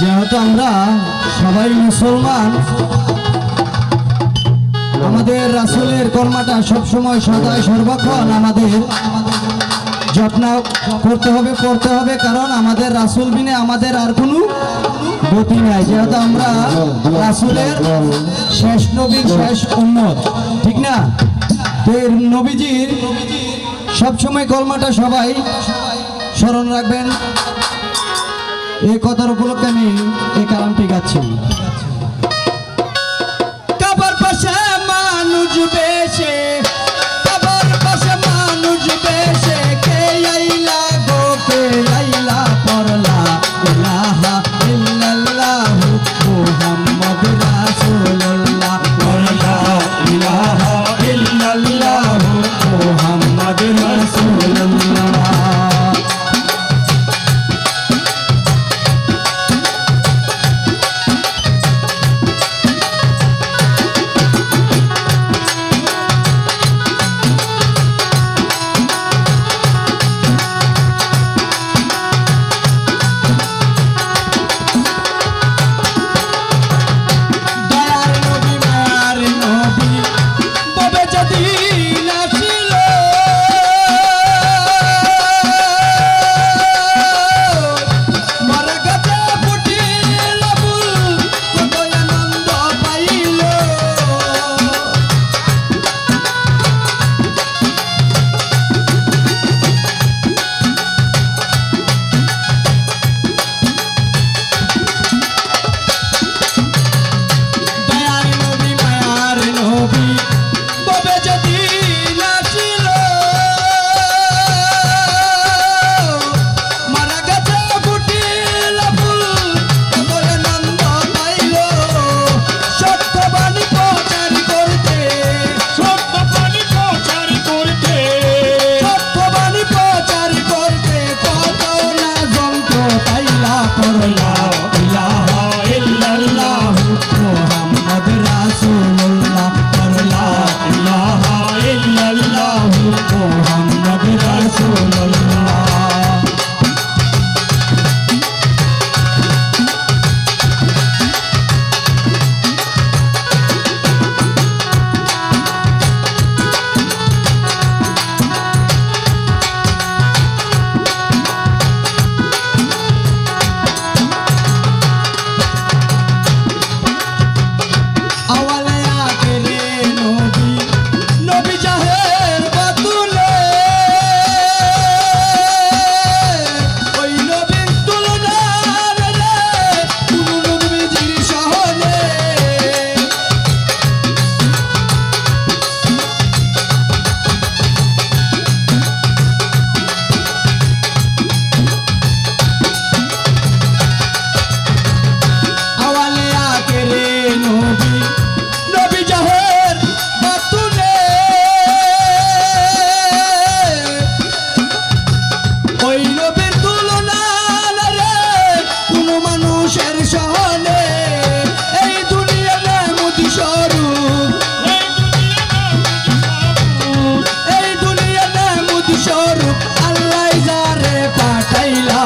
যেহেতু আমরা সবাই মুসলমান, আমাদের রাসুলের কর্মাটা সবসময় সদায় সর্বক্ষণ আমাদের যত্ন করতে হবে করতে হবে, কারণ আমাদের রাসুল বিনে আমাদের আর কোনো গতি নাই। যেহেতু আমরা রাসুলের শেষ নবীর শেষ উন্নত ঠিক না? এর নবীজির সবসময় কলমাটা সবাই স্মরণ রাখবেন। এই কথার উপলক্ষে আমি এই কালামটি গাচ্ছি।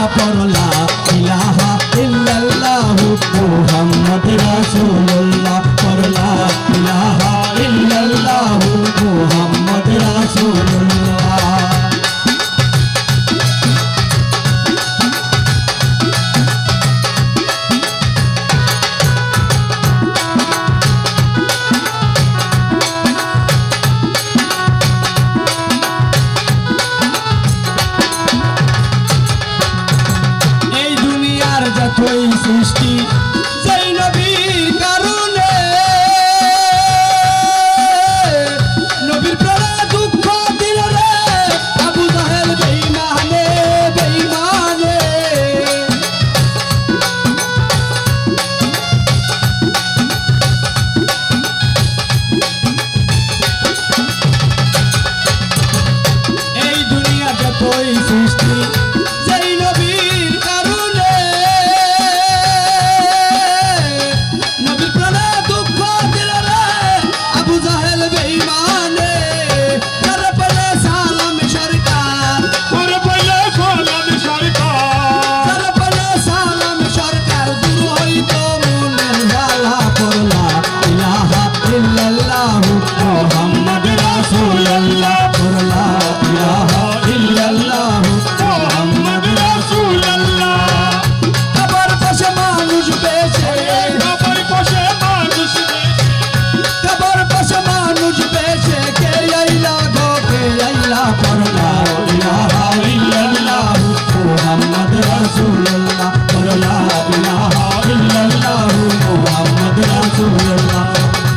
la parola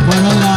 বলো লা